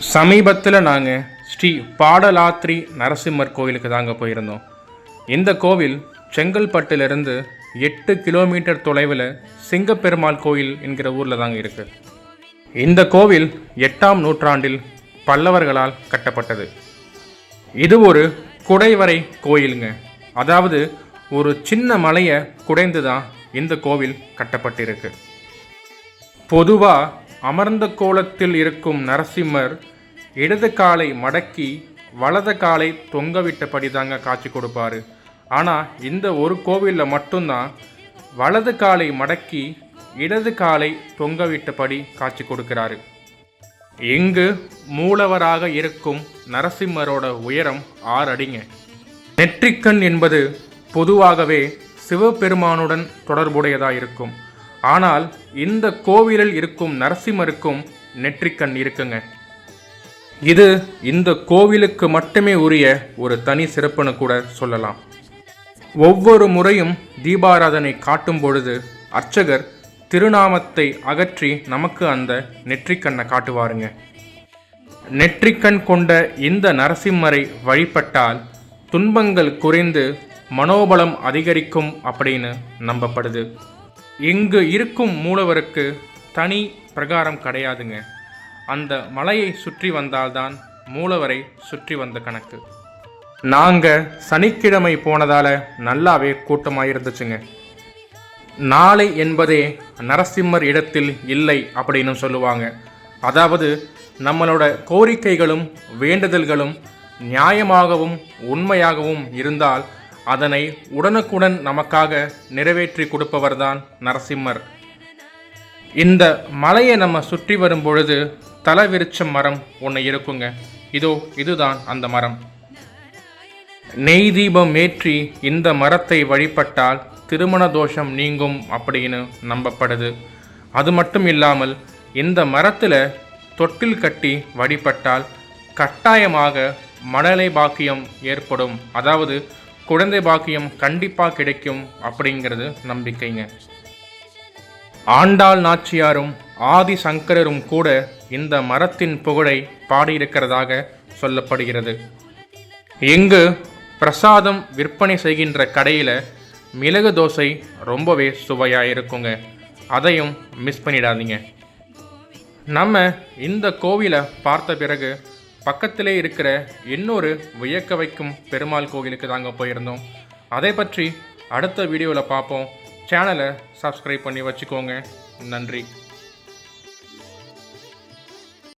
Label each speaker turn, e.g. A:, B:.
A: சமீபத்தில் நாங்கள் ஸ்ரீ பாடலாத்ரி நரசிம்மர் கோவிலுக்கு தாங்க போயிருந்தோம். இந்த கோவில் செங்கல்பட்டிலிருந்து எட்டு கிலோமீட்டர் தொலைவில் சிங்கப்பெருமாள் கோயில் என்கிற ஊரில் தாங்க இருக்குது இந்த கோவில் எட்டாம் நூற்றாண்டில் பல்லவர்களால் கட்டப்பட்டது. இது ஒரு குடைவரை கோயிலுங்க. அதாவது ஒரு சின்ன மலையை குடைந்து தான் இந்த கோவில் கட்டப்பட்டிருக்கு. பொதுவாக அமர்ந்த கோலத்தில் இருக்கும் நரசிம்மர் இடது காலை மடக்கி வலது காலை தொங்கவிட்டபடி தாங்க காட்சி கொடுப்பாரு. ஆனால் இந்த ஒரு கோவிலில் மட்டும்தான் வலது காலை மடக்கி இடது காலை தொங்கவிட்டபடி காட்சி கொடுக்கிறாரு. இங்கு மூலவராக இருக்கும் நரசிம்மரோட உயரம் ஆறு அடிங்க. நெற்றிக்கண் என்பது பொதுவாகவே சிவபெருமானுடன் தொடர்புடையதாக இருக்கும். ஆனால் இந்த கோவிலில் இருக்கும் நரசிம்மருக்கும் நெற்றிக்கண் இருக்குங்க. இது இந்த கோவிலுக்கு மட்டுமே உரிய ஒரு தனி சிறப்புன்னு கூட சொல்லலாம். ஒவ்வொரு முறையும் தீபாராதனை காட்டும் பொழுது அர்ச்சகர் திருநாமத்தை அகற்றி நமக்கு அந்த நெற்றிக்கண்ணை காட்டுவாருங்க. நெற்றிக்கண் கொண்ட இந்த நரசிம்மரை வழிபட்டால் துன்பங்கள் குறைந்து மனோபலம் அதிகரிக்கும் அப்படின்னு நம்பப்படுது. இங்கு இருக்கும் மூலவருக்கு தனி பிரகாரம் கிடையாதுங்க. அந்த மலையை சுற்றி வந்தால்தான் மூலவரை சுற்றி வந்த கணக்கு. நாங்கள் சனிக்கிழமை போனதால் நல்லாவே கூட்டமாக இருந்துச்சுங்க நாளை என்பதே நரசிம்மர் இடத்தில் இல்லை அப்படின்னு சொல்லுவாங்க. அதாவது நம்மளோட கோரிக்கைகளும் வேண்டுதல்களும் நியாயமாகவும் உண்மையாகவும் இருந்தால் அதனை உடனுக்குடன் நமக்காக நிறைவேற்றி கொடுப்பவர்தான் நரசிம்மர். இந்த மலையை நம்ம சுற்றி வரும் பொழுது தலவிருச்சம் மரம் ஒன்று இருக்குங்க. இதோ இதுதான் அந்த மரம். நெய் தீபம் ஏற்றி இந்த மரத்தை வழிபட்டால் திருமண தோஷம் நீங்கும் அப்படின்னு நம்பப்படுது. அது மட்டும் இல்லாமல் இந்த மரத்தில் தொட்டில் கட்டி வழிபட்டால் கட்டாயமாக மணலை பாக்கியம் ஏற்படும். அதாவது குழந்தை பாக்கியம் கண்டிப்பாக கிடைக்கும் அப்படிங்கிறது நம்பிக்கைங்க. ஆண்டாள் நாச்சியாரும் ஆதி சங்கரரும் கூட இந்த மரத்தின் புகழை பாடியிருக்கிறதாக சொல்லப்படுகிறது. இங்கு பிரசாதம் விற்பனை செய்கின்ற கடையில் மிளகு தோசை ரொம்பவே சுவையாக இருக்குங்க. அதையும் மிஸ் பண்ணிடாதீங்க. நம்ம இந்த கோவிலை பார்த்த பிறகு பக்கத்திலே இருக்கிற இன்னொரு வியக்க வைக்கும் பெருமாள் கோவிலுக்கு தாங்க போயிருந்தோம். அதை பற்றி அடுத்த வீடியோவில் பார்ப்போம். சேனலை சப்ஸ்கிரைப் பண்ணி வச்சுக்கோங்க. நன்றி.